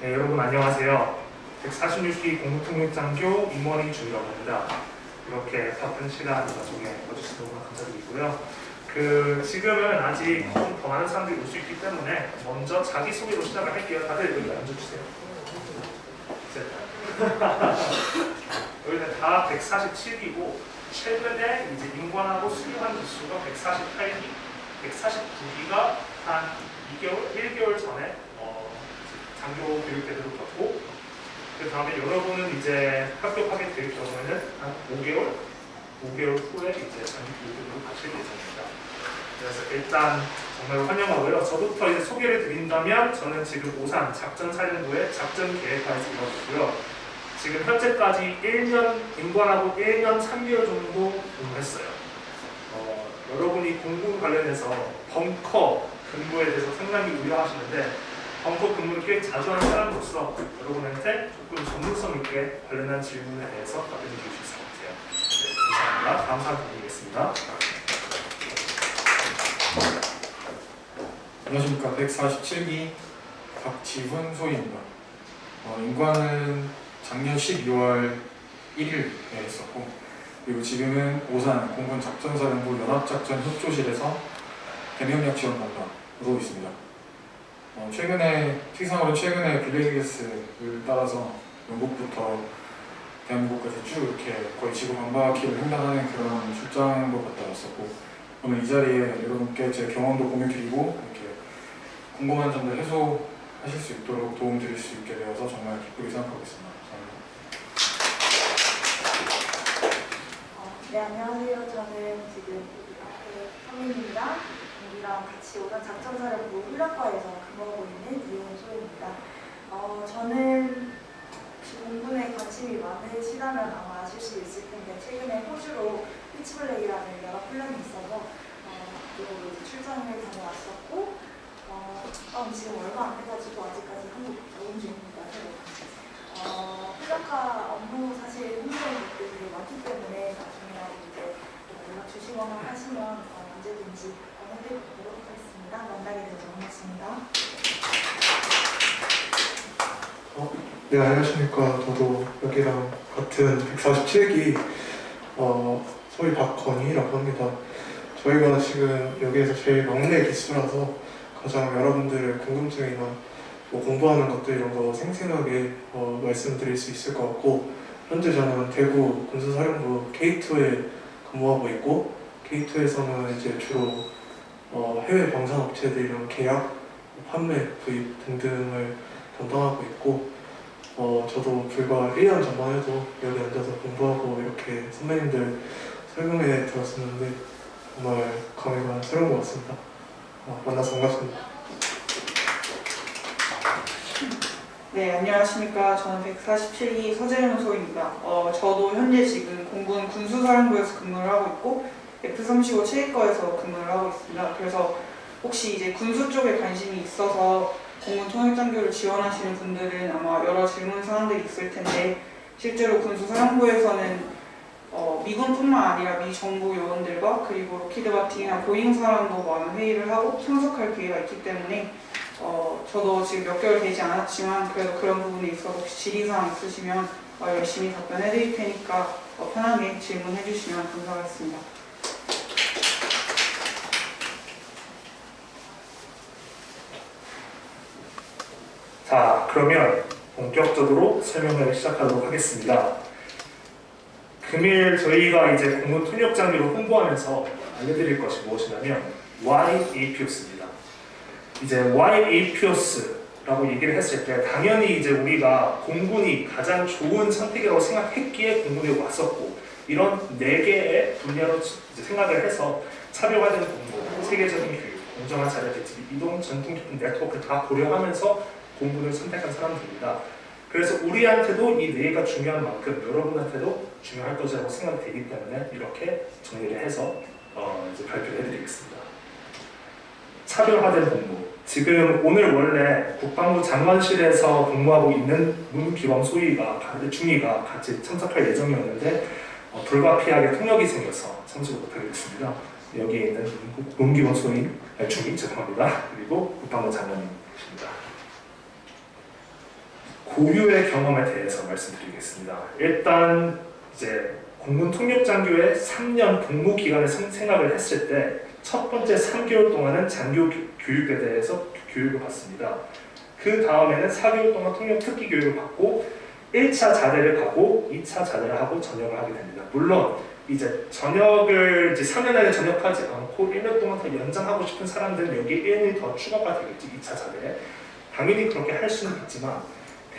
네, 여러분 안녕하세요. 146기 공무통역장교 임원희 중이라고 합니다. 이렇게 바쁜 시간 나중에 와주셔서 너무 감사드리고요. 그 지금은 아직 좀 더 많은 사람들이 올 수 있기 때문에 먼저 자기 소개로 시작을 할게요. 다들 여기 앉아주세요. 셋. 여기는 다 147기고 최근에 이제 인관하고 수료한 기수가 148기, 149기가 한 2개월, 1개월 전에 어, 장교 교육 때 들어갔고 그 다음에 여러분은 이제 합격하게 될 경우에는 한 5개월, 5개월 후에 이제 장교 교육으로 가실 예정입니다. 그래서 일단 정말 환영하고요. 저부터 이제 소개를 드린다면 저는 지금 오산 작전 사령부의 작전 계획과에서 일하고 있고요. 지금 현재까지 1년 인관하고 1년 3개월 정도 근무했어요. 어, 여러분이 공군 관련해서 벙커 근무에 대해서 상당히 우려하시는데 벙커 근무를 꽤 자주 하는 사람으로서 여러분한테 조금 전문성 있게 관련한 질문에 대해서 답변해 주실 수 있을 것 같아요. 네, 감사합니다. 다음 사람 드리겠습니다. 안녕하십니까 147기 박지훈 소희입니다. 어, 인관은 작년 12월 1일에 했었고 그리고 지금은 오산 공군 작전사령부 연합작전 협조실에서 대명력 지원반장으로 있습니다. 어, 최근에 특이상으로 최근에 블레이게스를 따라서 영국부터 대한민국까지 쭉 이렇게 거의 지구 반바퀴를 횡단하는 그런 출장도 갔다 왔었고 오늘 이 자리에 여러분께 제 경험도 공유드리고 이렇게 궁금한 점들 해소하실 수 있도록 도움 드릴 수 있게 되어서 정말 기쁘게 생각하고 있습니다. 감사합니다. 어, 네, 안녕하세요. 저는 지금 선민입니다. 우리랑 같이 오던 작전사령부 훈련과에서 근무하고 있는 이용소입니다. 어, 저는 혹시 공군에 관심이 많으시다면 아마 아실 수 있을 텐데 최근에 호주로 피치블레이라는 연합훈련이 있어서 어, 이제 출장을 다녀왔었고 어, 어, 지금 얼마 안 돼가지고 아직까지 한국 적응 중입니다. 어, 훈련과 업무 사실 힘든 것들이 많기 때문에 나중에라도 이제 연락 주시거나 하시면 어, 언제든지 해드리도록 하겠습니다. 만나게 돼서 반갑습니다. 네, 안녕하십니까. 저도 여기랑 같은 147기 어, 소위 박건희라고 합니다. 저희가 지금 여기에서 제일 막내 기수라서 가장 여러분들의 궁금증이나 뭐 공부하는 것들 이런 거 생생하게 어, 말씀드릴 수 있을 것 같고 현재 저는 대구 군수사령부 K2에 근무하고 있고 K2에서는 이제 주로 어, 해외 방산업체들이랑 계약, 판매, 구입 등등을 담당하고 있고 어, 저도 불과 1년 전만 해도 여기 앉아서 공부하고 이렇게 선배님들 설명회 들었었는데 정말 감회가 새로운 것 같습니다. 어, 만나서 반갑습니다. 네, 안녕하십니까. 저는 147기 서재현 소입니다. 어, 저도 현재 지금 공군 군수사령부에서 근무를 하고 있고 F-35 체육과에서 근무를 하고 있습니다. 그래서 혹시 이제 군수 쪽에 관심이 있어서 공군 통역장교를 지원하시는 분들은 아마 여러 질문 사항들이 있을 텐데 실제로 군수사령부에서는 어, 미군뿐만 아니라 미 정부 요원들과 그리고 로키드 마틴이나 보잉사랑도 많은 회의를 하고 참석할 기회가 있기 때문에 어, 저도 지금 몇 개월 되지 않았지만 그래도 그런 부분에 있어서 혹시 질의사항 있으시면 어, 열심히 답변해 드릴 테니까 어, 편하게 질문해 주시면 감사하겠습니다. 자, 그러면 본격적으로 설명을 시작하도록 하겠습니다. 금일 저희가 이제 공군 통역 장비로 홍보하면서 알려드릴 것이 무엇이냐면 YAPOS입니다. 이제 YAPOS라고 얘기를 했을 때 당연히 이제 우리가 공군이 가장 좋은 선택이라고 생각했기에 공군에 왔었고 이런 네 개의 분야로 생각을 해서 차별화된 공부, 세계적인 교육, 공정한 자료 대치, 이동, 전통 깊은 네트워크 다 고려하면서 공부를 선택한 사람들입니다. 그래서 우리한테도 이네 개가 중요한 만큼 여러분한테도 중요할 것이라고 생각이 되기 때문에 이렇게 정리를 해서 어, 이제 발표를 해드리겠습니다. 차별화된 공부. 지금 오늘 원래 국방부 장관실에서 근무하고 있는 문기범 소위가 중위가 같이 참석할 예정이었는데 어, 불가피하게 통역이 생겨서 참석을 못하게 됐습니다. 여기에 있는 문기원 소인, 아니, 중위 죄송합니다. 그리고 국방부 장관님이십니다. 고유의 경험에 대해서 말씀드리겠습니다. 일단 이제 공군 통역장교의 3년 복무 기간을 생- 생각을 했을 때 첫 번째 3개월 동안은 장교 교- 교육에 대해서 교육을 받습니다. 그 다음에는 4개월 동안 통역 특기 교육을 받고 1차 자대를 가고 2차 자대를 하고 전역을 하게 됩니다. 물론 이제 전역을 이제 3년 안에 전역하지 않고 1년 동안 더 연장하고 싶은 사람들은 여기 1년이 더 추가가 되겠지 2차 자대에 당연히 그렇게 할 수는 있지만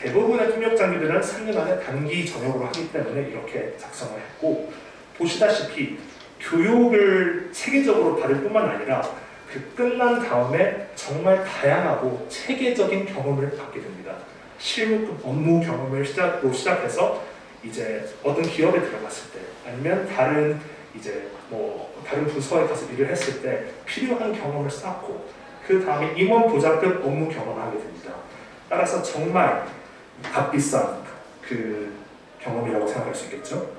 대부분의 통역 장교들은 3년 안에 단기 전역으로 하기 때문에 이렇게 작성을 했고 보시다시피 교육을 체계적으로 받을 뿐만 아니라 그 끝난 다음에 정말 다양하고 체계적인 경험을 받게 됩니다. 실무 업무 경험을 시작으로 시작해서 이제 어떤 기업에 들어갔을 때 아니면 다른 이제 뭐 다른 부서에 가서 일을 했을 때 필요한 경험을 쌓고 그 다음에 임원 보좌급 업무 경험을 하게 됩니다. 따라서 정말 값비싼 그 경험이라고 생각할 수 있겠죠.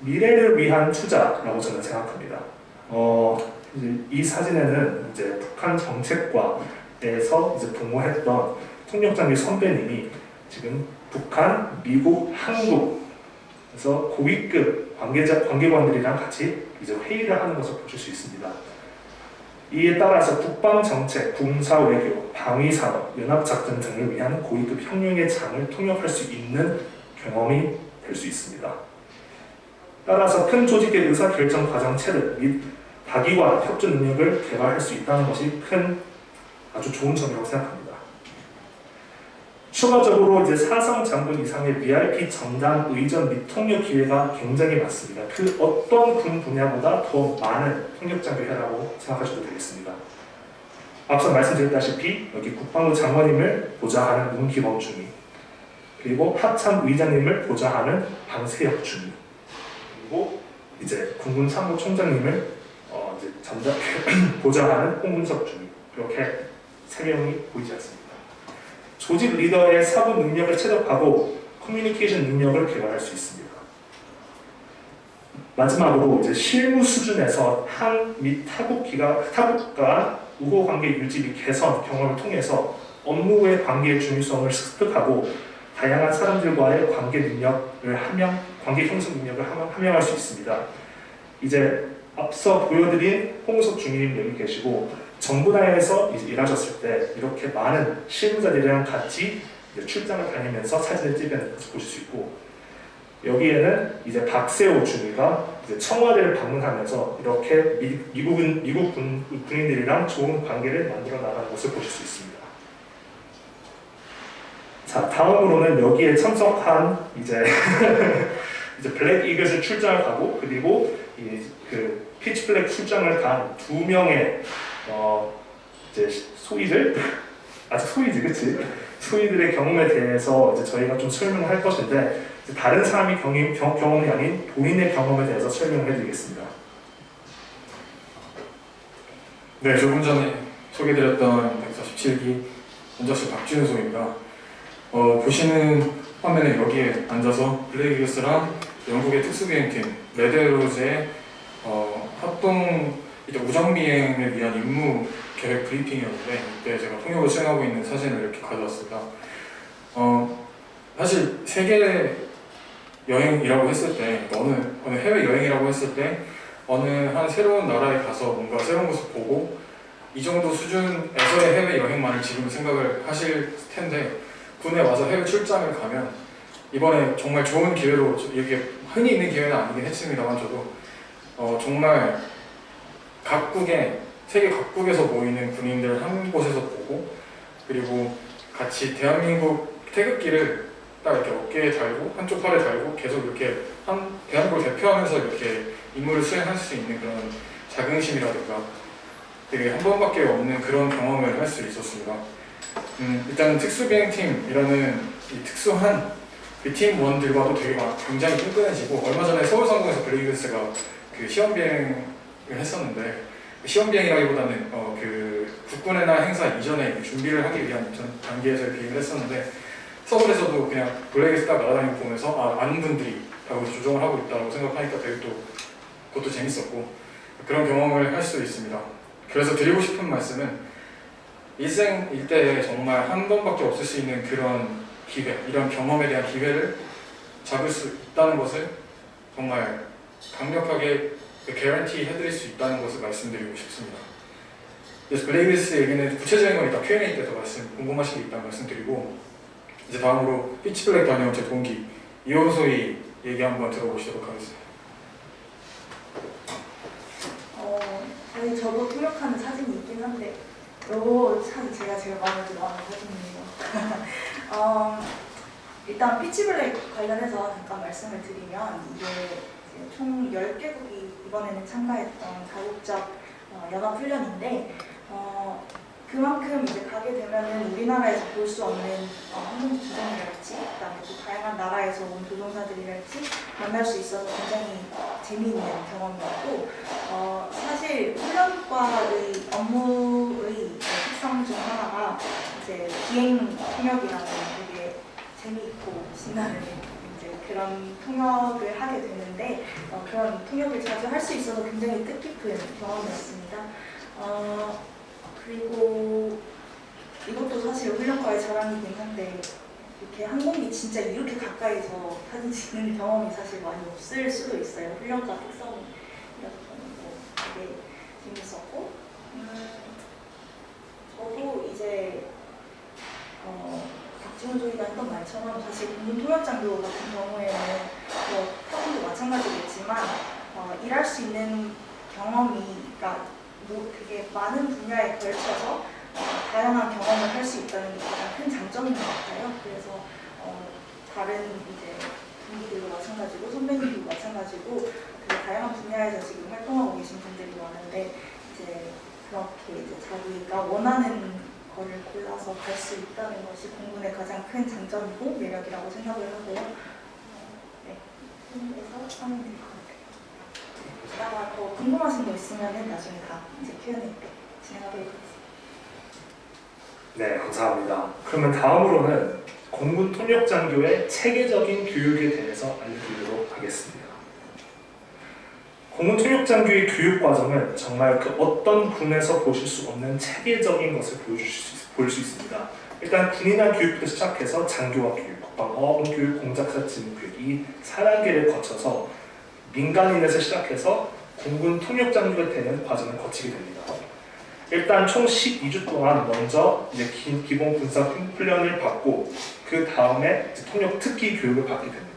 미래를 위한 투자라고 저는 생각합니다. 어, 이 사진에는 이제 북한 정책과에서 이제 복무했던 통역장교 선배님이 지금 북한, 미국, 한국 그래서 고위급 관계자 관계관들이랑 같이 이제 회의를 하는 것을 보실 수 있습니다. 이에 따라서 국방 정책, 군사 외교, 방위 산업, 연합 작전 등을 위한 고위급 형용의 장을 통역할 수 있는 경험이 될 수 있습니다. 따라서 큰 조직의 의사 결정 과정 체득 및 다기관 협조 능력을 개발할 수 있다는 것이 큰 아주 좋은 점이라고 생각합니다. 추가적으로 이제 사성 장군 이상의 VIP 전담 의전 및 통역 기회가 굉장히 많습니다. 그 어떤 군 분야보다 더 많은 통역 장교회라고 생각하셔도 되겠습니다. 앞서 말씀드렸다시피 여기 국방부 장관님을 보좌하는 문기범 중위 그리고 합참 의장님을 보좌하는 방세혁 중위 그리고 이제 군군 참모총장님을 어 이제 전자 보좌하는 홍문석 중위 이렇게 세 명이 보이지 않습니다. 조직 리더의 사고 능력을 체득하고 커뮤니케이션 능력을 개발할 수 있습니다. 마지막으로 이제 실무 수준에서 한 및 타국기가 타국과 우호 관계 유지 및 개선 경험을 통해서 업무의 관계의 중요성을 습득하고 다양한 사람들과의 관계 능력을 함양 관계 형성 능력을 함- 함양할 수 있습니다. 이제 앞서 보여드린 홍석 여기 계시고 정부나에서 이제 일하셨을 때 이렇게 많은 실무자들이랑 같이 출장을 다니면서 사진을 찍은 것을 보실 수 있고 여기에는 이제 박세호 중위가 이제 청와대를 방문하면서 이렇게 미, 미국은 미국 군, 군인들이랑 좋은 관계를 만들어 나가는 것을 보실 수 있습니다. 자 다음으로는 여기에 참석한 이제 이제 블랙 이글스 출장을 가고 그리고 이 그 피치 블랙 출장을 간 두 명의 어 이제 소위들 아직 소위지 그치? 소위들의 경험에 대해서 이제 저희가 좀 설명을 할 것인데 다른 사람이 경임, 경, 경험이 아닌 본인의 경험에 대해서 설명을 해드리겠습니다. 네, 조금 전에 소개드렸던 147기 원자수 박준소입니다. 어, 보시는 화면에 여기에 앉아서 블레이기스랑 영국의 특수비행팀 레데로즈의 어, 합동 이제 우정비행을 위한 임무 계획 브리핑이었는데 이때 제가 통역을 수행하고 있는 사진을 이렇게 가져왔습니다. 어, 사실 세계 여행이라고 했을 때 어느 어느 해외 여행이라고 했을 때 어느 한 새로운 나라에 가서 뭔가 새로운 것을 보고 이 정도 수준에서의 해외 여행만을 지금 생각을 하실 텐데 군에 와서 해외 출장을 가면 이번에 정말 좋은 기회로 이게 흔히 있는 기회는 아니긴 했습니다만 저도 어, 정말 각국의 세계 각국에서 모이는 군인들 한 곳에서 보고 그리고 같이 대한민국 태극기를 딱 이렇게 어깨에 달고 한쪽 팔에 달고 계속 이렇게 한 대한민국을 대표하면서 이렇게 임무를 수행할 수 있는 그런 자긍심이라든가 되게 한 번밖에 없는 그런 경험을 할 수 있었습니다. 음, 일단 특수비행팀이라는 이 특수한 그 팀원들과도 되게 막 굉장히 끈끈해지고 얼마 전에 서울상공에서 블레이그스가 그 시험비행을 했었는데 그 시험 비행이라기보다는 어, 그 국군의날 행사 이전에 준비를 하기 위한 전 단계에서 비행을 했었는데 서울에서도 그냥 블레이그스 딱 날아다니고 보면서 아, 아는 분들이 라고 조정을 하고 있다고 생각하니까 되게 또 그것도 재밌었고 그런 경험을 할 수 있습니다. 그래서 드리고 싶은 말씀은 일생일 때 정말 한 번밖에 없을 수 있는 그런 기회, 이런 경험에 대한 기회를 잡을 수 있다는 것을 정말 강력하게 개런티 해드릴 수 있다는 것을 말씀드리고 싶습니다. 그래서 블레이비스 얘기는 구체적인 건 이따 Q&A 때더 말씀 궁금하신 게 있다면 말씀드리고 이제 다음으로 피치블랙 다녀온 제 동기 이혼소희 얘기 한번 들어보시도록 하겠습니다. 어, 사실 저도 통역하는 사진이 있긴 한데 요거 사진 제가 제일 마음에 들어 하는 사진이에요. 어, 일단 피치블랙 관련해서 잠깐 말씀을 드리면 이게 총 10개국이 이번에는 참가했던 다국적 어, 연합훈련인데 어, 그만큼 이제 가게 되면은 우리나라에서 볼 수 없는 어, 항공 기종이랄지 그다음에 또 다양한 나라에서 온 조종사들이랄지 만날 수 있어서 굉장히 재미있는 경험이었고 어, 사실 훈련과의 업무의 특성 중 하나가 이제 비행 통역이라는 되게 재미있고 신나는 그런 통역을 하게 되는데 어, 그런 통역을 자주 할 수 있어서 굉장히 뜻깊은 경험이었습니다. 어, 그리고 이것도 사실 훈련과의 자랑이긴 한데 이렇게 항공기 진짜 이렇게 가까이서 사진 찍는 경험이 사실 많이 없을 수도 있어요. 훈련과 특성이 이렇게 뭐 되게 재밌었고 음, 저도 이제 어, 박 지원 소리가 했던 말처럼 사실 공군 통역장교 같은 경우에는 뭐 타군도 마찬가지겠지만 어, 일할 수 있는 경험이 그러니까 뭐 되게 많은 분야에 걸쳐서 어, 다양한 경험을 할 수 있다는 게 가장 큰 장점인 것 같아요. 그래서 어, 다른 이제 동기들도 마찬가지고 선배님들도 마찬가지고 되게 다양한 분야에서 지금 활동하고 계신 분들이 많은데 이제 그렇게 이제 자기가 원하는 거를 골라서 갈 수 있다는 것이 공군의 가장 큰 장점이고 매력이라고 생각을 하고요. 어, 네, 그래서 하면 더 궁금하신 거 있으면은 나중에 다 이제 Q&A 때 진행하도록 하겠습니다. 네, 감사합니다. 그러면 다음으로는 공군 통역 장교의 체계적인 교육에 대해서 알려드리도록 하겠습니다. 공군 통역장교의 교육 과정은 정말 그 어떤 군에서 보실 수 없는 체계적인 것을 보여주실 수, 볼수 있습니다. 일단 군인한 교육부터 시작해서 장교와 교육, 국방어원 교육, 공작사 진무 교육 이 4단계를 거쳐서 민간인에서 시작해서 공군 통역장교가 되는 과정을 거치게 됩니다. 일단 총 12주 동안 먼저 이제 기, 기본 군사 훈련을 받고 그 다음에 통역 특기 교육을 받게 됩니다.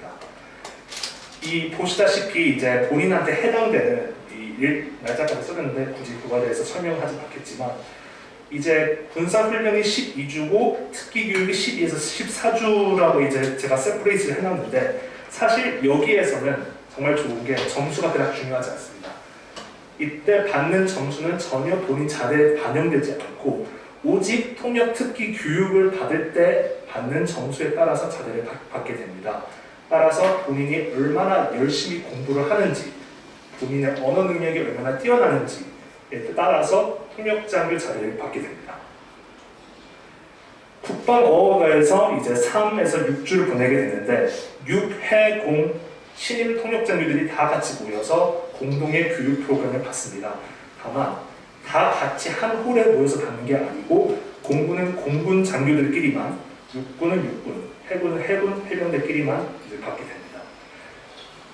이 보시다시피 이제 본인한테 해당되는 이 일, 날짜까지 써놨는데 굳이 그거에 대해서 설명하지 않겠지만 이제 군사 훈련이 12주고 특기 교육이 12에서 14주라고 이제 제가 세퍼레이트를 해놨는데 사실 여기에서는 정말 좋은 게 점수가 그닥 중요하지 않습니다. 이때 받는 점수는 전혀 본인 자료에 반영되지 않고 오직 통역 특기 교육을 받을 때 받는 점수에 따라서 자료를 받- 받게 됩니다. 따라서 본인이 얼마나 열심히 공부를 하는지, 본인의 언어 능력이 얼마나 뛰어나는지에 따라서 통역장교 자료를 받게 됩니다. 국방어원에서 이제 3에서 6주를 보내게 되는데 6, 해, 공, 신임 통역장교들이 다 같이 모여서 공동의 교육 프로그램을 받습니다. 다만 다 같이 한 홀에 모여서 받는 게 아니고 공군은 공군 장교들끼리만, 육군은 육군, 해군은 해군 해병대끼리만 이제 받게 됩니다.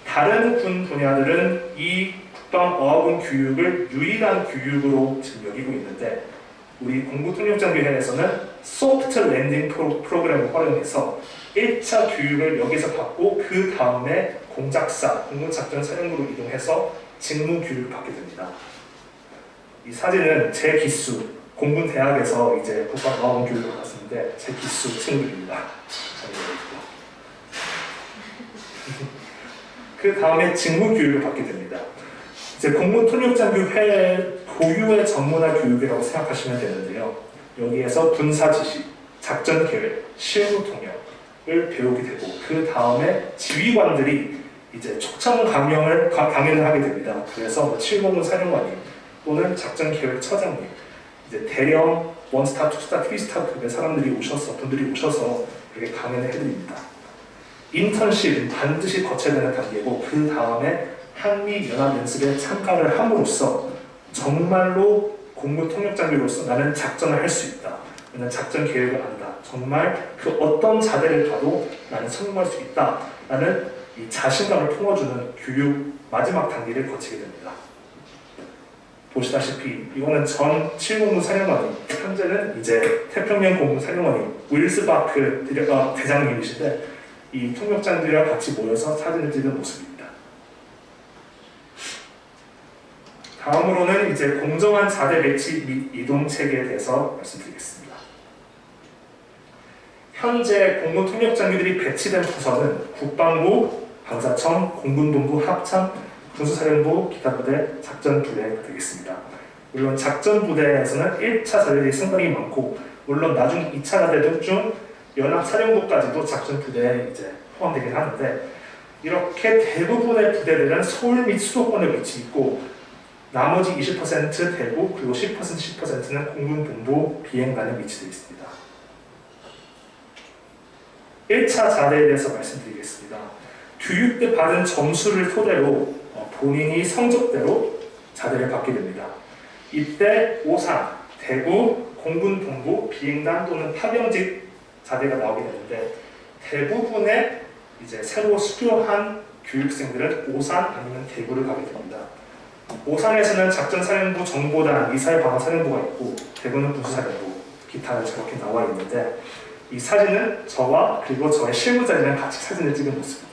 다른 군 분야들은 이 국방어학원 교육을 유일한 교육으로 지금 여기고 있는데 우리 공군통역장교회에서는 소프트 랜딩 프로, 프로그램을 활용해서 1차 교육을 여기서 받고 그 다음에 공작사, 공군작전 사령부로 이동해서 직무 교육을 받게 됩니다. 이 사진은 제 기수, 공군 대학에서 이제 국방어학원 교육을 받았는데 제 기수 친구들입니다. 그 다음에 직무 교육을 받게 됩니다. 이제 공군 통역장 교회 고유의 전문화 교육이라고 생각하시면 되는데요. 여기에서 군사 지식, 작전 계획, 실무 통역을 배우게 되고 그 다음에 지휘관들이 이제 촉청 강령을 가- 강연을 하게 됩니다. 그래서 뭐 칠공군 사령관님 또는 작전 계획 처장님 이제 대령 원스타, 투스타, 트리스타 급의 사람들이 오셔서 분들이 오셔서 이렇게 강연을 해드립니다. 인턴십은 반드시 거쳐야 되는 단계고 그 다음에 한미 연합 연습에 참가를 함으로써 정말로 공무 통역 장비로서 나는 작전을 할 수 있다. 나는 작전 계획을 안다. 정말 그 어떤 자대를 가도 나는 성공할 수 있다. 라는 이 자신감을 품어주는 교육 마지막 단계를 거치게 됩니다. 보시다시피 이거는 전 7공군 사령관이 현재는 이제 태평양 공군 사령관인 윌스 바크 대대- 어, 대장님이신데 이 통역장들이랑 같이 모여서 사진을 찍은 모습입니다. 다음으로는 이제 공정한 자대 배치 및 이동 체계에 대해서 말씀드리겠습니다. 현재 공군 통역 장비들이 배치된 부서는 국방부, 방사청, 공군본부, 합참, 군수사령부, 기타부대, 작전부대가 되겠습니다. 물론 작전부대에서는 1차 자대들이 상당히 많고 물론 나중 2차 자대들 중 연합사령부까지도 작전부대에 이제 포함되긴 하는데 이렇게 대부분의 부대들은 서울 및 수도권에 위치 있고 나머지 20% 대구 그리고 10% 10%는 공군 본부 비행단에 위치되어 있습니다. 1차 자대에 대해서 말씀드리겠습니다. 교육 때 받은 점수를 토대로 어, 본인이 성적대로 자대를 받게 됩니다. 이때 오산, 대구, 공군 본부, 비행단 또는 파병직 자대가 나오게 되는데 대부분의 이제 새로 수료한 교육생들은 오산 아니면 대구를 가게 됩니다. 오산에서는 작전사령부, 정보단, 미사일방어사령부가 있고 대구는 군수사령부, 기타는 저렇게 나와 있는데 이 사진은 저와 그리고 저의 실무자들이랑 같이 사진을 찍은 모습입니다.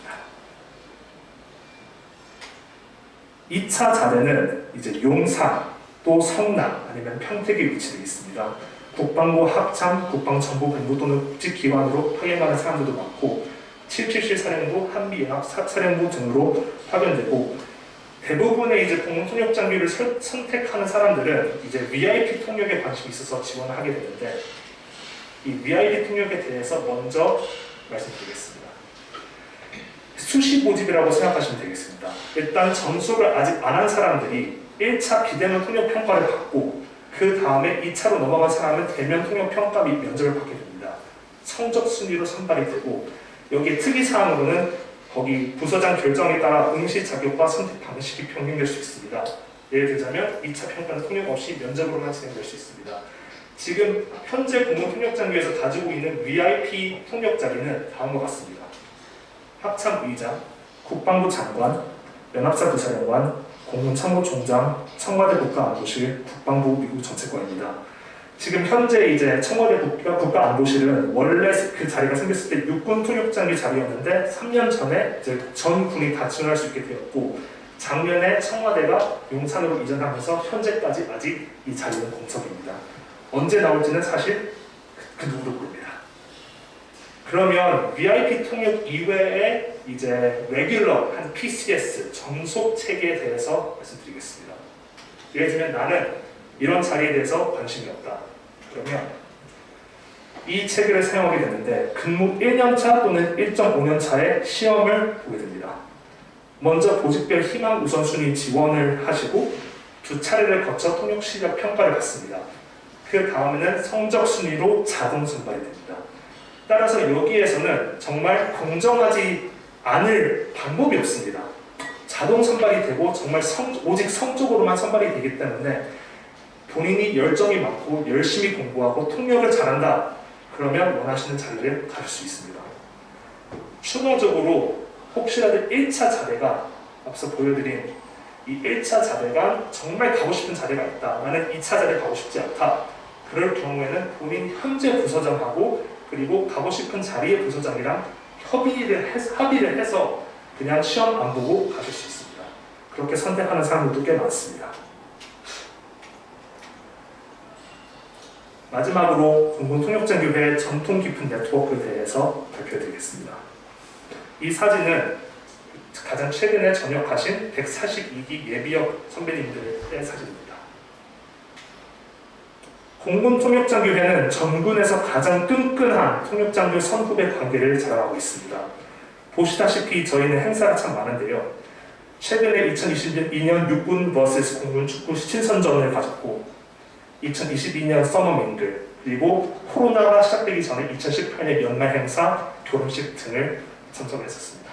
2차 자대는 이제 용산, 또 성남 아니면 평택에 위치되어 있습니다. 국방부 합참, 국방정보 본부 또는 국직기관으로 파견가는 사람들도 많고 777 사령부, 한미연합 사- 사령부 등으로 파견되고 대부분의 이제 공군 통역 장비를 설- 선택하는 사람들은 이제 VIP 통역에 관심이 있어서 지원을 하게 되는데 이 VIP 통역에 대해서 먼저 말씀드리겠습니다. 수시 모집이라고 생각하시면 되겠습니다. 일단 점수를 아직 안 한 사람들이 1차 비대면 통역 평가를 받고 그 다음에 2차로 넘어간 사람은 대면 통역 평가 및 면접을 받게 됩니다. 성적 순위로 선발이 되고 여기 특이 사항으로는 거기 부서장 결정에 따라 응시 자격과 선택 방식이 변경될 수 있습니다. 예를 들자면 2차 평가는 통역 없이 면접으로만 진행될 수 있습니다. 지금 현재 공무 통역 장비에서 가지고 있는 VIP 통역 자리는 다음과 같습니다. 합참 의장, 국방부 장관, 연합사 부사령관, 공군참모총장, 청와대 국가안보실, 국방부 미국 정책관입니다. 지금 현재 이제 청와대 국가, 국가안보실은 원래 그 자리가 생겼을 때 육군 통역장비 자리였는데 3년 전에 이제 전 군이 다 지원할 수 있게 되었고 작년에 청와대가 용산으로 이전하면서 현재까지 아직 이 자리는 공석입니다. 언제 나올지는 사실 그 누구도 모릅니다. 그러면 VIP 통역 이외에 이제 레귤러 한 PCS 정속 체계에 대해서 말씀드리겠습니다. 예를 들면 나는 이런 자리에 대해서 관심이 없다. 그러면 이 체계를 사용하게 되는데 근무 1년차 또는 1.5년차의 시험을 보게 됩니다. 먼저 보직별 희망 우선순위 지원을 하시고 두 차례를 거쳐 통역 실력 평가를 받습니다. 그 다음에는 성적 순위로 자동 선발이 됩니다. 따라서 여기에서는 정말 공정하지 않을 방법이 없습니다. 자동 선발이 되고 정말 성, 오직 성적으로만 선발이 되기 때문에 본인이 열정이 많고 열심히 공부하고 통역을 잘한다. 그러면 원하시는 자리를 가질 수 있습니다. 추가적으로 혹시라도 1차 자대가 앞서 보여드린 이 1차 자대가 정말 가고 싶은 자대가 있다. 나는 2차 자대 가고 싶지 않다. 그럴 경우에는 본인 현재 부서장하고 그리고 가고 싶은 자리의 부서장이랑 협의를 해서, 합의를 해서 그냥 시험 안 보고 가실 수 있습니다. 그렇게 선택하는 사람들도 꽤 많습니다. 마지막으로 공군통역장교회 전통 깊은 네트워크에 대해서 발표해드리겠습니다. 이 사진은 가장 최근에 전역하신 142기 예비역 선배님들의 사진입니다. 공군 통역장교회는 전군에서 가장 끈끈한 통역장교 선후배 관계를 자랑하고 있습니다. 보시다시피 저희는 행사가 참 많은데요. 최근에 2022년 육군 vs 공군 축구 신선전을 가졌고 2022년 서머민글 그리고 코로나가 시작되기 전에 2018년 연말 행사 결혼식 등을 참석했었습니다.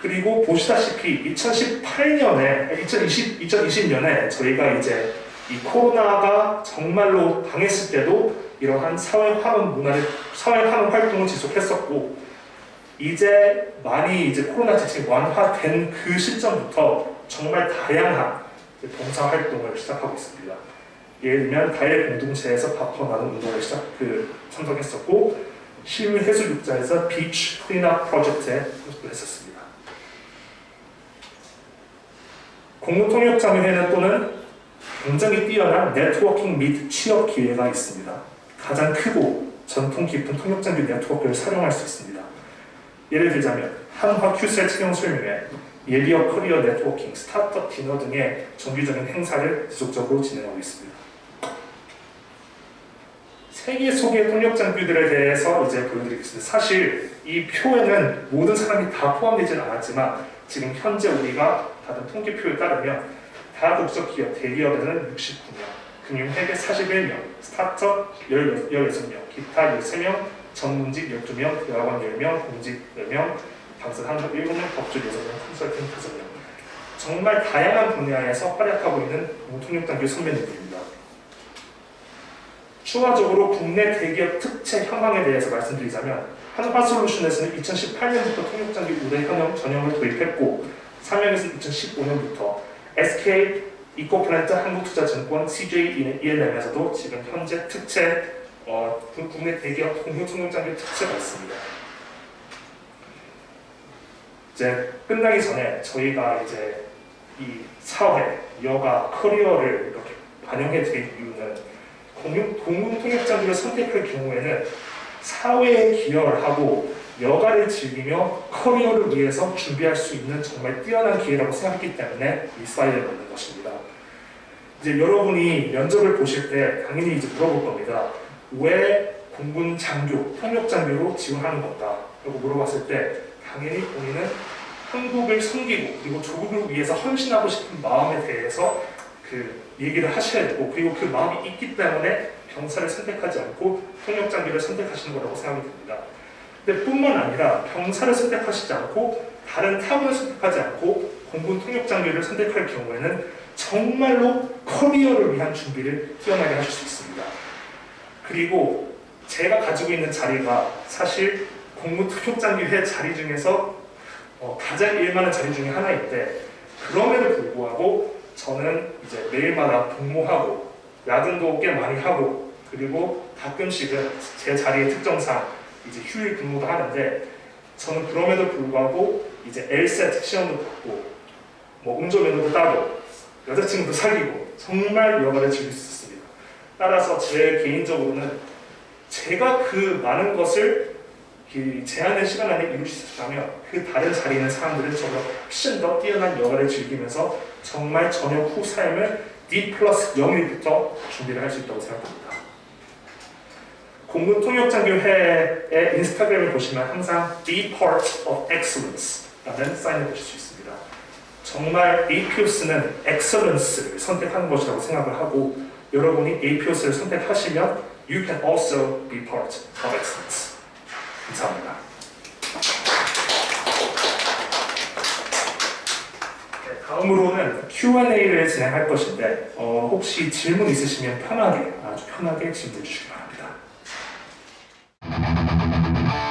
그리고 보시다시피 2018년에 2020 2020년에 저희가 이제 이 코로나가 정말로 당했을 때도 이러한 사회 환원 문화를 사회 환원 활동을 지속했었고 이제 많이 이제 코로나 지침이 완화된 그 시점부터 정말 다양한 봉사 활동을 시작하고 있습니다. 예를 들면 다일 공동체에서 바꿔나는 운동을 시작 그 참석했었고 실무 해수욕장에서 비치 클린업 프로젝트에 참석을 했었습니다. 공무통역장회는 또는 굉장히 뛰어난 네트워킹 및 취업 기회가 있습니다. 가장 크고 전통 깊은 통역장교 네트워크를 사용할 수 있습니다. 예를 들자면 한화 큐셀 채용 설명회, 예비업 커리어 네트워킹, 스타트업 디너 등의 정기적인 행사를 지속적으로 진행하고 있습니다. 세계 속의 통역장교들에 대해서 이제 보여드리겠습니다. 사실 이 표에는 모든 사람이 다 포함되지는 않았지만 지금 현재 우리가 받은 통계표에 따르면 다국적 기업, 대기업에는 69명, 금융회계 41명, 스타트업 16명, 기타 13명, 전문직 12명, 대학원 10명, 공직 10명, 방송 한국 7명, 법조 6명, 컨설팅 5명. 정말 다양한 분야에서 활약하고 있는 공통역단교 선배님들입니다. 추가적으로 국내 대기업 특채 현황에 대해서 말씀드리자면 한화솔루션에서는 2018년부터 통역장교 우대 현역 전형을 도입했고 삼양에서는 2015년부터 SK 이코플랜트 한국투자증권 CJ ENM에서도 지금 현재 특채 어, 그 국내 대기업 공동통역장교 특채가 있습니다. 이제 끝나기 전에 저희가 이제 이 사회, 여가, 커리어를 이렇게 반영해 드릴 이유는 공용, 공동통역장교를 선택할 경우에는 사회에 기여를 하고 여가를 즐기며 커리어를 위해서 준비할 수 있는 정말 뛰어난 기회라고 생각했기 때문에 이 사이를 넣는 것입니다. 이제 여러분이 면접을 보실 때 당연히 이제 물어볼 겁니다. 왜 공군 장교, 통역 장교로 지원하는 건가? 라고 물어봤을 때 당연히 본인은 한국을 섬기고 그리고 조국을 위해서 헌신하고 싶은 마음에 대해서 그 얘기를 하셔야 되고 그리고 그 마음이 있기 때문에 병사를 선택하지 않고 통역 장교를 선택하시는 거라고 생각이 듭니다. 근데 뿐만 아니라 병사를 선택하시지 않고 다른 타군을 선택하지 않고 공군 통역 장교를 선택할 경우에는 정말로 커리어를 위한 준비를 뛰어나게 하실 수 있습니다. 그리고 제가 가지고 있는 자리가 사실 공군 통역 장교의 자리 중에서 어, 가장 일 많은 자리 중에 하나인데 그럼에도 불구하고 저는 이제 매일마다 복무하고 야근도 꽤 많이 하고 그리고 가끔씩은 제 자리의 특정상 이제 휴일 근무도 하는데 저는 그럼에도 불구하고 이제 LSAT 시험도 받고 뭐 운전면허도 따고 여자친구도 사귀고 정말 여가를 즐길 수 있습니다. 따라서 제 개인적으로는 제가 그 많은 것을 그 제한된 시간 안에 이룰 수 있다면 그 다른 자리에 있는 사람들은 저보다 훨씬 더 뛰어난 여가를 즐기면서 정말 저녁 후 삶을 D 플러스 0일부터 준비를 할 수 있다고 생각합니다. 공군 통역장교회의 인스타그램을 보시면 항상 Be Part of Excellence라는 사인을 보실 수 있습니다. 정말 APOS는 Excellence를 선택하는 것이라고 생각을 하고 여러분이 APOS를 선택하시면 You can also be part of excellence. 감사합니다. 네, 다음으로는 Q&A를 진행할 것인데 어, 혹시 질문 있으시면 편하게 아주 편하게 질문해 주시기 바랍니다. Música